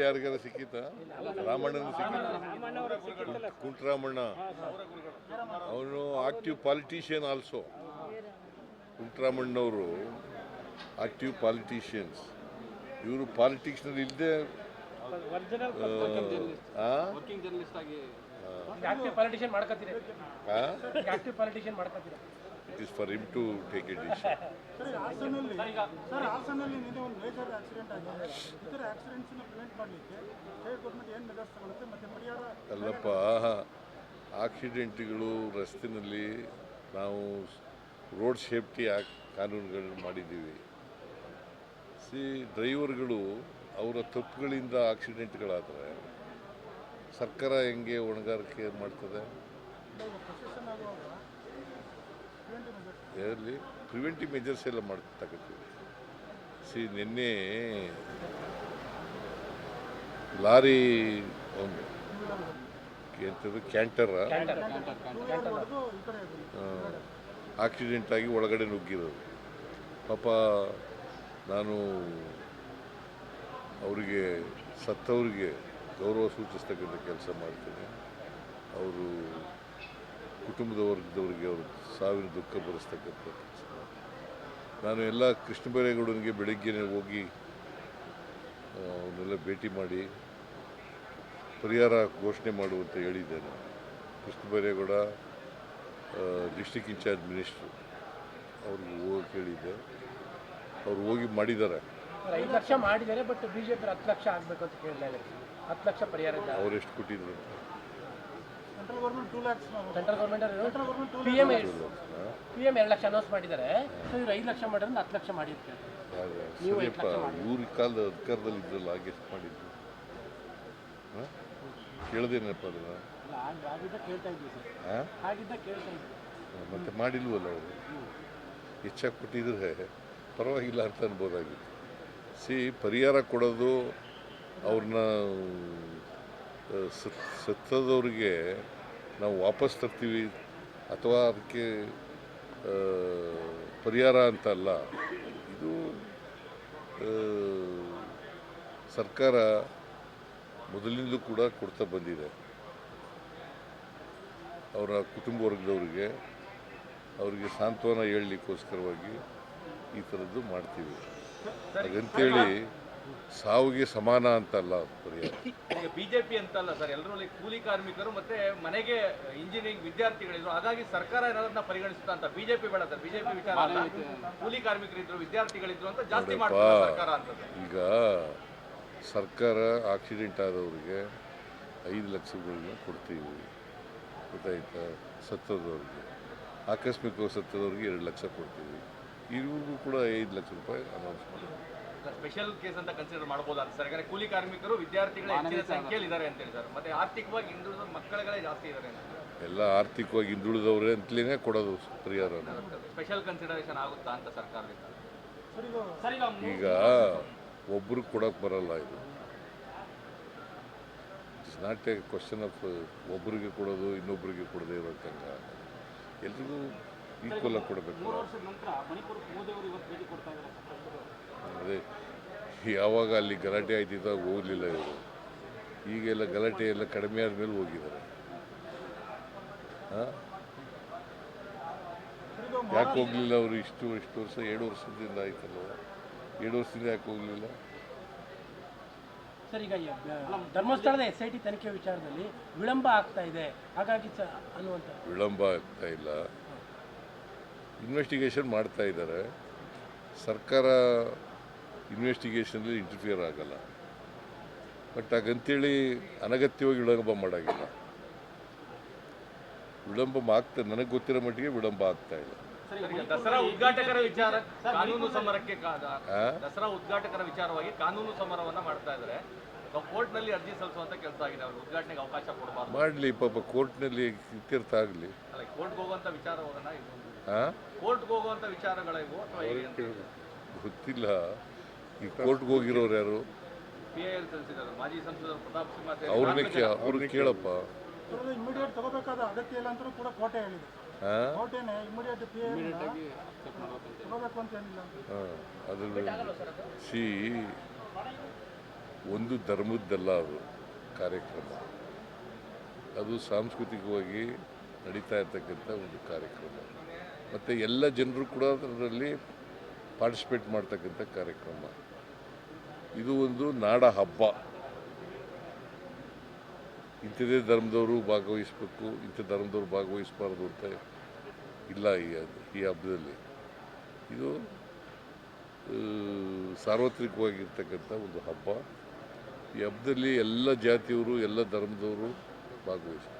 ಹಿಂದೆ ಯಾರಿಗಾರ ಸಿಕ್ಕಿತ ರಾಮಣ್ಣನ ಸಿಕ್ಕಿತ ಕುಂಟರಾಮಣ್ಣ. ಅವನು ಆಕ್ಟಿವ್ ಪಾಲಿಟಿಷಿಯನ್ ಆಲ್ಸೋ ಕುಂಟರಾಮಣ್ಣವರು ಆಕ್ಟಿವ್ ಪಾಲಿಟಿಷಿಯನ್ಸ್ ಇವರು ಪಾಲಿಟಿಕ್ಸ್ನಲ್ಲಿ ಇಲ್ಲದೆ ವರ್ಕಿಂಗ್ ಜರ್ನಲಿಸ್ಟ್ ಆಗಿ. ಆಕ್ಟಿವ್ ಪಾಲಿಟಿಷಿಯನ್ ಮಾಡ್ಕೊತೀರಿ. Active politician ಮಾಡ್ಕೊತೀರಿ. It is for him to take a decision ಅಲ್ಲಪ್ಪ ಆಕ್ಸಿಡೆಂಟ್ಗಳು ರಸ್ತೆಯಲ್ಲಿ ನಾವು ರೋಡ್ ಸೇಫ್ಟಿ ಆ ಕಾನೂನುಗಳನ್ನು ಮಾಡಿದ್ದೀವಿ. ಸಿ ಡ್ರೈವರ್ಗಳು ಅವರ ತಪ್ಪುಗಳಿಂದ ಆಕ್ಸಿಡೆಂಟ್ಗಳಾದರೆ ಸರ್ಕಾರ ಹೆಂಗೆ ಹೊಣೆಗಾರಿಕೆ ಮಾಡ್ತದೆ ಪ್ರೊಸೆಷನ್ ಆಗುವಾಗ ಪ್ರಿವೆಂಟಿವ್ ಮೆಜರ್ಸ್ ಇದರಲ್ಲಿ ಪ್ರಿವೆಂಟಿವ್ ಮೆಜರ್ಸ್ ಎಲ್ಲ ಮಾಡ್ತಕ್ಕಂಥದ್ದು. ಸಿ ನಿನ್ನೆ ಲಾರಿ ಒಂದು ಎಂಥದ್ದು ಕ್ಯಾಂಟರ? ಆಕ್ಸಿಡೆಂಟ್ ಆಗಿ ಒಳಗಡೆ ನುಗ್ಗಿರೋದು. ಪಾಪ ನಾನು ಅವರಿಗೆ ಸತ್ತವರಿಗೆ ಗೌರವ ಸೂಚಿಸ್ತಕ್ಕಂಥ ಕೆಲಸ ಮಾಡ್ತೇನೆ. ಅವರು ಕುಟುಂಬದ ವರ್ಗದವರಿಗೆ ಅವರು ಸಾವಿನ ದುಃಖ ಬರೆಸ್ತಕ್ಕಂಥ ಕೆಲಸ. ನಾನು ಎಲ್ಲ ಕೃಷ್ಣ ಬೈರೇಗೌಡನಿಗೆ ಬೆಳಿಗ್ಗೆನೇ ಹೋಗಿ ಅವನ್ನೆಲ್ಲ ಭೇಟಿ ಮಾಡಿ ಪರಿಹಾರ ಘೋಷಣೆ ಮಾಡುವಂತ ಹೇಳಿದ್ದೇನೆ. Krishna Byregowda district in charge minister ಅವ್ರಿಗೆ ಹೋಗಿ ಕೇಳಿದ್ದೆ ಅವ್ರು ಹೋಗಿ ಮಾಡಿದ್ದಾರೆ. ಐದು ಲಕ್ಷ ಮಾಡಿದ್ದಾರೆ ಬಟ್ ಬಿಜೆಪಿ ಹತ್ತು ಲಕ್ಷ ಆಗಬೇಕು ಅಂತ ಕೇಳಿದ್ದಾರೆ ಹತ್ತು ಲಕ್ಷ ಪರಿಹಾರ ಅವ್ರು ಎಷ್ಟು ಕೊಟ್ಟಿದ್ರು central government P M P M ಎರಡು ಲಕ್ಷ ಅನೌನ್ಸ್ ಮಾಡಿದ್ದಾರೆ. ಸೊ ಇವ್ರು ಐದು ಲಕ್ಷ ಮಾಡಿದ್ರೆ ಹತ್ತು ಲಕ್ಷ ಮಾಡಿರ್ತಾರೆ ಸರಿಯಪ್ಪ ಇವ್ರ ಕಾಲದ ಅಧಿಕಾರದಲ್ಲಿ ಇದ್ರಲ್ಲ ಹಾಗೆ ಎಷ್ಟು ಮಾಡಿದ್ರು ಹಾಂ? ಕೇಳ್ದೇನಪ್ಪ ಅದನ್ನ ಆಗಿದ್ದ ಕೇಳ್ತಾ ಇದ್ವಿ ಸರ್. ಆಗಿದ್ದ ಕೇಳ್ತಾ ಇದ್ವಿ. ಮತ್ತೆ ಮಾಡಿಲ್ವಲ್ಲ ಅವರು? ಹೆಚ್ಚಾಗಿ ಕೊಟ್ಟಿದ್ರೆ ಪರವಾಗಿಲ್ಲ ಅಂತ ಅನ್ಬೋದಾಗಿತ್ತು. ಸಿ ಪರಿಹಾರ ಕೊಡೋದು ಅವ್ರನ್ನ ಸತ್ತದವ್ರಿಗೆ ನಾವು ವಾಪಸ್ ತರ್ತೀವಿ ಅಥವಾ ಅದಕ್ಕೆ ಪರಿಹಾರ ಅಂತ ಅಲ್ಲ. ಇದು ಸರ್ಕಾರ ಮೊದಲಿಂದಲೂ ಕೂಡ ಕೊಡ್ತಾ ಬಂದಿದೆ. ಅವರ ಕುಟುಂಬ ವರ್ಗದವರಿಗೆ, ಅವರಿಗೆ ಸಾಂತ್ವನ ಹೇಳಲಿಕ್ಕೋಸ್ಕರವಾಗಿ ಈ ಥರದ್ದು ಮಾಡ್ತೀವಿ. ಹಾಗಂತೇಳಿ ಸಾವಿಗೆ ಸಮಾನ ಅಂತಲ್ಲ ಪರಿಹಾರ ಈಗ ಬಿಜೆಪಿ ಅಂತಲ್ಲ ಸರ್ ಎಲ್ಲರೂ ಕೂಲಿ ಕಾರ್ಮಿಕರು ಮತ್ತೆ ಮನೆಗೆ ಇಂಜಿನಿಯರಿಂಗ್ ವಿದ್ಯಾರ್ಥಿಗಳಿದ್ರು ಹಾಗಾಗಿ ಸರ್ಕಾರ ಏನಾದ್ರನ್ನ ಪರಿಗಣಿಸುತ್ತಾ ಅಂತ ಬಿಜೆಪಿ ಬೇಡ ಸರ್ ಬಿಜೆಪಿ ವಿಚಾರ ಅಲ್ಲ. ಕೂಲಿ ಕಾರ್ಮಿಕರಿದ್ರು ವಿದ್ಯಾರ್ಥಿಗಳಿದ್ರು ಅಂತ ಜಾಸ್ತಿ ಮಾಡ್ತಾರೆ ಸರ್ಕಾರ ಅಂತ ಈಗ ಸರ್ಕಾರ ಆಕ್ಸಿಡೆಂಟ್ ಆದವ್ರಿಗೆ ಐದು ಲಕ್ಷಗಳನ್ನ ಕೊಡ್ತೀವಿ. ಗೊತ್ತಾಯ್ತಾ? ಸತ್ತದವ್ರಿಗೆ. ಆಕಸ್ಮಿಕವಾಗಿ ಸತ್ತದವ್ರಿಗೆ ಎರಡು ಲಕ್ಷ ಕೊಡ್ತೀವಿ. ಇವ್ರಿಗೂ ಕೂಡ ಐದು ಲಕ್ಷ ರೂಪಾಯಿ ಅನೌನ್ಸ್ ಮಾಡಿದ್ವಿ ಸ್ಪೆಷಲ್ ಕೇಸ್ ಅಂತ ಕನ್ಸಿಡರ್ ಮಾಡಬಹುದಾ ಸರ್ ಯಾಕಂದ್ರೆ ಕೂಲಿ ಕಾರ್ಮಿಕರು ವಿದ್ಯಾರ್ಥಿಗಳ ಹೆಚ್ಚಿನ ಸಂಖ್ಯೆಯಲ್ಲಿ ಇದ್ದಾರೆ ಅಂತ ಹೇಳಿ ಸರ್ ಮತ್ತೆ ಆರ್ಥಿಕವಾಗಿ ಹಿಂದುಳಿದ ಮಕ್ಕಳುಗಳೇ ಜಾಸ್ತಿ ಇದ್ದಾರೆ ಅಂತ ಎಲ್ಲ ಆರ್ಥಿಕವಾಗಿ ಹಿಂದುಳಿದವ್ರೆ ಅಂತಲೇ ಕೊಡೋದು ಪರಿಹಾರ ಸ್ಪೆಷಲ್ ಕನ್ಸಿಡರೇಷನ್ ಆಗುತ್ತಾ ಅಂತ ಸರ್ಕಾರದಿಂದ? ಈಗ ಒಬ್ರು ಕೊಡೋಕೆ ಬರಲ್ಲ ಇದು. It's not a question of ಒಬ್ಬರಿಗೆ ಕೊಡೋದು ಇನ್ನೊಬ್ಬರಿಗೆ ಕೊಡದೇ ಇರೋಕ್ಕಂಗ ಎಲ್ರಿಗೂ ಈಕ್ವಲ್ ಆಗಿ ಕೊಡಬೇಕು. ಅದೇ ಯಾವಾಗ ಅಲ್ಲಿ ಗಲಾಟೆ ಆಯ್ತಿದ್ದಾಗ ಹೋಗಲಿಲ್ಲ ಇವರು. ಈಗೆಲ್ಲ ಗಲಾಟೆ ಎಲ್ಲ ಕಡಿಮೆ ಆದಮೇಲೆ ಹೋಗಿದ್ದಾರೆ. ಹಾಂ? ಯಾಕೆ ಹೋಗಲಿಲ್ಲ ಅವರು ಇಷ್ಟು ಇಷ್ಟು ವರ್ಷ? ಎರಡು ವರ್ಷದಿಂದ ಆಯ್ತಲ್ಲ ಎರಡು ವರ್ಷದಿಂದ ಯಾಕೆ ಹೋಗಲಿಲ್ಲ? ಸರ್ ಈಗ ಧರ್ಮಸ್ಥಳದ ಎಸ್ ಐ ಟಿ ತನಿಖೆ ವಿಚಾರದಲ್ಲಿ ವಿಳಂಬ ಆಗ್ತಾ ಇದೆ. ಹಾಗಾಗಿ ಅನ್ನುವಂಥ ವಿಳಂಬ ಆಗ್ತಾ ಇಲ್ಲ. ಇನ್ವೆಸ್ಟಿಗೇಷನ್ ಮಾಡ್ತಾ ಇದ್ದಾರೆ. ಸರ್ಕಾರ ಇನ್ವೆಸ್ಟಿಗೇಷನಲ್ಲಿ ಇಂಟರ್ಫಿಯರ್ ಆಗಲ್ಲ. ಬಟ್ ಹಾಗಂತೇಳಿ ಅನಗತ್ಯವಾಗಿ ವಿಳಂಬ ಮಾಡೋಂಗಿಲ್ಲ. ವಿಳಂಬ ಆಗ್ತಾ ನನಗೆ ಗೊತ್ತಿರೋ ಮಟ್ಟಿಗೆ ವಿಳಂಬ ಆಗ್ತಾ ಇಲ್ಲ. ದಸರಾ ಉದ್ಘಾಟಕರ ವಿಚಾರ ಕಾನೂನು ಸಮರಕ್ಕೆ ದಸರಾ ಉದ್ಘಾಟಕರ ವಿಚಾರವಾಗಿ ಕಾನೂನು ಸಮರವನ್ನ ಮಾಡ್ತಾ ಇದ್ದಾರೆ. ಕೋರ್ಟ್ ಅರ್ಜಿ ಸಲ್ಲಿಸುವಂತ ಕೆಲಸ ಆಗಿದೆ ಅವ್ರಿಗೆ ಉದ್ಘಾಟನೆಗೆ ಅವಕಾಶ ಕೊಡಬಾರ್ದು. ಮಾಡಲಿ ಪಾಪ ಕೋರ್ಟ್ನಲ್ಲಿ ಇತ್ಯರ್ಥ ಆಗಲಿ. ಅಲ್ಲ ಕೋರ್ಟ್ಗೆ ಹೋಗುವಂತ ವಿಚಾರವನ್ನ ಇದು ಗೊತ್ತಿಲ್ಲ. ಈ ಕೋರ್ಟ್ಗೆ ಹೋಗಿರೋರು ಯಾರು? ಅವ್ರನ್ನೇ. ಅವ್ರನ್ನ ಕೇಳಪ್ಪ. ಇಮಿಡಿಯೇಟ್ ತಗೋಬೇಕಾದ ಅಗತ್ಯ ಇಲ್ಲ ಅಂತಲೂ ಕೂಡ ಕೋಟೆ ಹೇಳಿದೆ. ಹಾಂ ಕೋಟೆನೆ ಇಮಿಡಿಯೇಟ್ ಪಿ ತಗೋಬೇಕು ಅಂತ ಏನಿಲ್ಲ ಅದ್ರ ಸಿ ಒಂದು ಧರ್ಮದ್ದಲ್ಲ ಅದು ಕಾರ್ಯಕ್ರಮ. ಅದು ಸಾಂಸ್ಕೃತಿಕವಾಗಿ ನಡೀತಾ ಇರ್ತಕ್ಕಂಥ ಒಂದು ಕಾರ್ಯಕ್ರಮ. ಮತ್ತು ಎಲ್ಲ ಜನರು ಕೂಡ ಅದರಲ್ಲಿ ಪಾರ್ಟಿಸಿಪೇಟ್ ಮಾಡ್ತಕ್ಕಂಥ ಕಾರ್ಯಕ್ರಮ. ಇದು ಒಂದು ನಾಡ ಹಬ್ಬ. ಇಂಥದೇ ಧರ್ಮದವರು ಭಾಗವಹಿಸ್ಬೇಕು, ಇಂಥ ಧರ್ಮದವರು ಭಾಗವಹಿಸಬಾರ್ದು ಅಂತ ಇಲ್ಲ ಈ ಈ ಹಬ್ಬದಲ್ಲಿ. ಇದು ಸಾರ್ವತ್ರಿಕವಾಗಿರ್ತಕ್ಕಂಥ ಒಂದು ಹಬ್ಬ. ಈ ಹಬ್ಬದಲ್ಲಿ ಎಲ್ಲ ಜಾತಿಯವರು, ಎಲ್ಲ ಧರ್ಮದವರು ಭಾಗವಹಿಸ್ತಾರೆ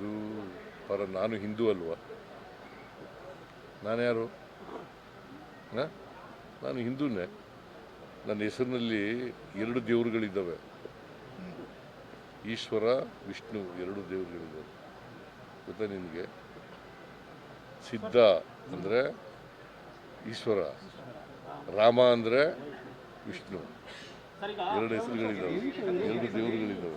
ಇದು ಪರ ನಾನು ಹಿಂದೂ ಅಲ್ವಾ? ನಾನು ಯಾರು? ನಾನು ಹಿಂದೂನೇ. ನನ್ನ ಹೆಸರಿನಲ್ಲಿ ಎರಡು ದೇವರುಗಳಿದ್ದಾವೆ. ಈಶ್ವರ, ವಿಷ್ಣು ಎರಡು ದೇವರುಗಳಿದ್ದಾವೆ. ಗೊತ್ತಾ ನಿಮಗೆ ಸಿದ್ಧ ಅಂದರೆ ಈಶ್ವರ, ರಾಮ ಅಂದರೆ ವಿಷ್ಣು. ಎರಡು ಹೆಸರುಗಳಿದ್ದಾವೆ. ಎರಡು ದೇವರುಗಳಿದ್ದಾವೆ.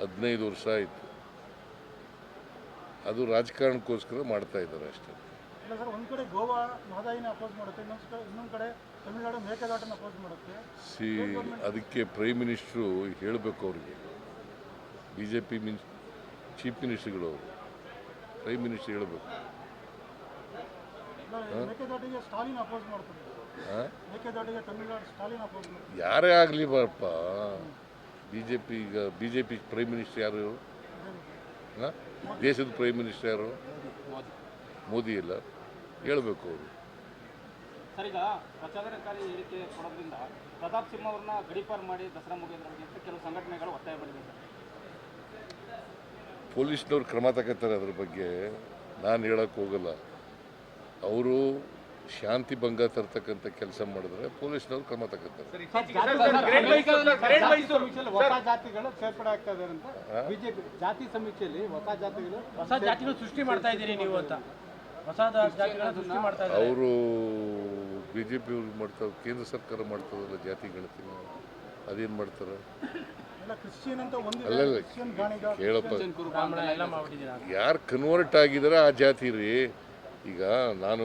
ಹದಿನೈದು ವರ್ಷ ಆಯಿತು. ಅದು ರಾಜಕಾರಣಕ್ಕೋಸ್ಕರ ಮಾಡ್ತಾ ಇದ್ದಾರೆ ಅಷ್ಟೇ. ಇಲ್ಲ ಸರ್ ಒಂದು ಕಡೆ ಗೋವಾ ಮಹದಾಯಿನ ಅಪೋಸ್ ಮಾಡುತ್ತೆ ಇನ್ನೊಂದು ಕಡೆ ಇನ್ನೊಂದು ಕಡೆ ತಮಿಳುನಾಡು ಮೇಕೆದಾಟನ ಅಪೋಸ್ ಮಾಡುತ್ತೆ. ಸಿ ಅದಕ್ಕೆ ಪ್ರೈಮ್ ಮಿನಿಸ್ಟ್ರು ಹೇಳಬೇಕು ಅವ್ರಿಗೆ. ಬಿ ಜೆ ಪಿ ಮಿನ್ ಚೀಫ್ ಮಿನಿಸ್ಟ್ರುಗಳು ಅವರು. ಪ್ರೈಮ್ ಮಿನಿಸ್ಟರ್ ಹೇಳಬೇಕು. ಯಾರೇ ಆಗಲಿ ಬಾರಪ್ಪ ಬಿ ಜೆ ಪಿ ಈಗ B J P prime minister ಯಾರು ಹಾಂ? ದೇಶದ ಪ್ರೈಮ್ ಮಿನಿಸ್ಟರ್ ಯಾರು? ಮೋದಿ. ಇಲ್ಲ. ಹೇಳಬೇಕು ಅವರು. ಸರ್ ಈಗ ಪ್ರಚೋದನಕಾರಿ ಹೇಳಿಕೆ ಕೊಡೋದ್ರಿಂದ ಪ್ರತಾಪ್ ಸಿಂಹ ಅವ್ರನ್ನ ಗಡೀಪಾರ್ ಮಾಡಿ ದಸರಾ ಮುಗಿಯೋದ್ರಲ್ಲಿ ಅಂತ ಕೆಲವು ಸಂಘಟನೆಗಳು ಒತ್ತಾಯ ಮಾಡಿದೆ ಪೊಲೀಸ್ನವ್ರು ಕ್ರಮ ತಗೋತಾರೆ ಅದ್ರ ಬಗ್ಗೆ. ನಾನು ಹೇಳಕ್ಕೆ ಹೋಗಲ್ಲ. ಅವರು ಶಾಂತಿ ಭಂಗ ತರ್ತಕ್ಕಂಥ ಕೆಲಸ ಮಾಡಿದ್ರೆ ಪೊಲೀಸ್ನವ್ರು ಕ್ರಮ ತಗೋತಾರೆ. ಜಾತಿ ಸಮೀಕ್ಷೆಯಲ್ಲಿ ಹೊಸ ಜಾತಿಗಳು ಹೊಸ ಜಾತಿಗಳು ಸೃಷ್ಟಿ ಮಾಡ್ತಾ ಇದ್ದೀರಿ ನೀವು ಅಂತ. ಹೊಸ ಜಾತಿಗಳ ಸೃಷ್ಟಿ ಮಾಡ್ತಾ ಇದ್ದಾರೆ. ಅವರು ಬಿ ಜೆ ಪಿ ಅವ್ರು ಮಾಡ್ತಾರೆ ಕೇಂದ್ರ ಸರ್ಕಾರ ಮಾಡ್ತದಲ್ಲ ಜಾತಿ ಗಣತಿ ಅದೇನು ಮಾಡ್ತಾರೆ? ಎಲ್ಲ ಕ್ರಿಶ್ಚಿಯನ್ ಅಂತ ಒಂದಿದೆ. ಅಲ್ಲಲ್ಲ ಕ್ರಿಶ್ಚಿಯನ್ ಗಾಣಿಗ. ಕೇಳಪ್ಪ. ಬ್ರಾಹ್ಮಣ ಎಲ್ಲ ಮಾಡ್ಬಿಟ್ಟಿದ್ದೀರಾ ಯಾರು ಕನ್ವರ್ಟ್ ಆಗಿದಾರೆ ಆ ಜಾತಿ ರೀ? ಈಗ ನಾನು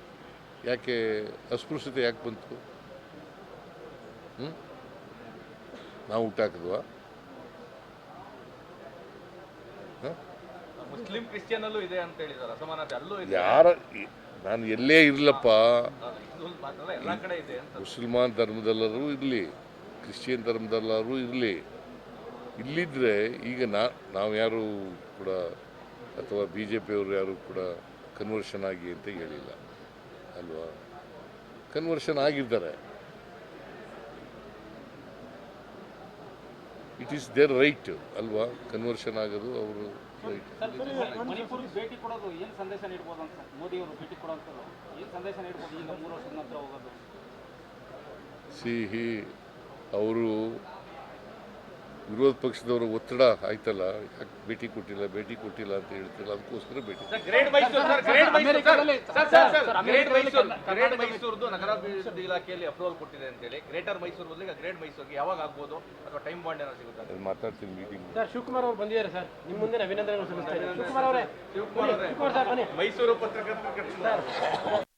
ಯಾಕೆ ಅಸ್ಪೃಶ್ಯತೆ ಯಾಕೆ ಬಂತು ಹ್ಞೂ ನಾವು ಹುಟ್ಟಾಕಿದ್ವಾ ಮುಸ್ಲಿಂ ಕ್ರಿಶ್ಚಿಯನ್ ಅಲ್ಲೂ ಇದೆ ಅಂತ ಹೇಳಿದಾರೆ ಅಸಮಾನತೆ ಅಲ್ಲೂ ಇದೆ ಯಾರ ನಾನು ಎಲ್ಲೇ ಇರಲಪ್ಪ ಎಲ್ಲಾ ಕಡೆ ಇದೆ ಅಂತ ಮುಸಲ್ಮಾನ್ ಧರ್ಮದಲ್ಲರೂ ಇರಲಿ ಕ್ರಿಶ್ಚಿಯನ್ ಧರ್ಮದಲ್ಲರೂ ಇರಲಿ ಇಲ್ಲಿದ್ದರೆ ಈಗ ನಾ ನಾವು ಯಾರು ಕೂಡ ಅಥವಾ ಬಿ ಜೆ ಪಿಯವರು ಯಾರು ಕೂಡ ಕನ್ವರ್ಷನ್ ಆಗಿ ಅಂತ ಹೇಳಿಲ್ಲ. ಅಲ್ವಾ? ಕನ್ವರ್ಷನ್ ಆಗಿದ್ದಾರೆ. ಇಟ್ ಈಸ್ ದೇರ್ ರೈಟ್ ಅಲ್ವಾ? ಕನ್ವರ್ಷನ್ ಆಗೋದು ಅವರು ರೈಟ್ ಸಿಹಿ ಅವರು ವಿರೋಧ ಪಕ್ಷದವರು ಒತ್ತಡ ಆಯ್ತಲ್ಲ? ಯಾಕೆ ಭೇಟಿ ಕೊಟ್ಟಿಲ್ಲ ಭೇಟಿ ಕೊಟ್ಟಿಲ್ಲ ಅಂತ ಹೇಳ್ತಿಲ್ಲ ಅದಕ್ಕೋಸ್ಕರ ಭೇಟಿ ಗ್ರೇಟ್ ಮೈಸೂರ್ದು ನಗರಾಭಿವೃದ್ಧಿ ಇಲಾಖೆಯಲ್ಲಿ ಅಪ್ರೂವಲ್ ಕೊಟ್ಟಿದೆ ಅಂತೇಳಿ ಗ್ರೇಟರ್ ಮೈಸೂರು ಬದಲಿಗೆ ಗ್ರೇಟ್ ಮೈಸೂರಿಗೆ ಯಾವಾಗ ಆಗ್ಬೋದು ಅಥವಾ ಟೈಮ್ ಬಾಂಡ್ ಏನೋ ಸಿಗುತ್ತೆ? ಮಾತಾಡ್ತೀನಿ ಮೀಟಿಂಗ್ ಸರ್ ಶಿವಕುಮಾರ್ ಅವರು ಬಂದಿದ್ದಾರೆ ಸರ್ ನಿಮ್ಮ ಮುಂದೆ ಅಭಿನಂದನೆಗಳು ಸಲ್ಲಿಸ್ತಾ ಇದ್ದೀನಿ ಶಿವಕುಮಾರ್ ಅವರೇ ಶಿವಕುಮಾರ್ ಸರ್ ಬನ್ನಿ. ಮೈಸೂರು ಪತ್ರಕರ್ತರು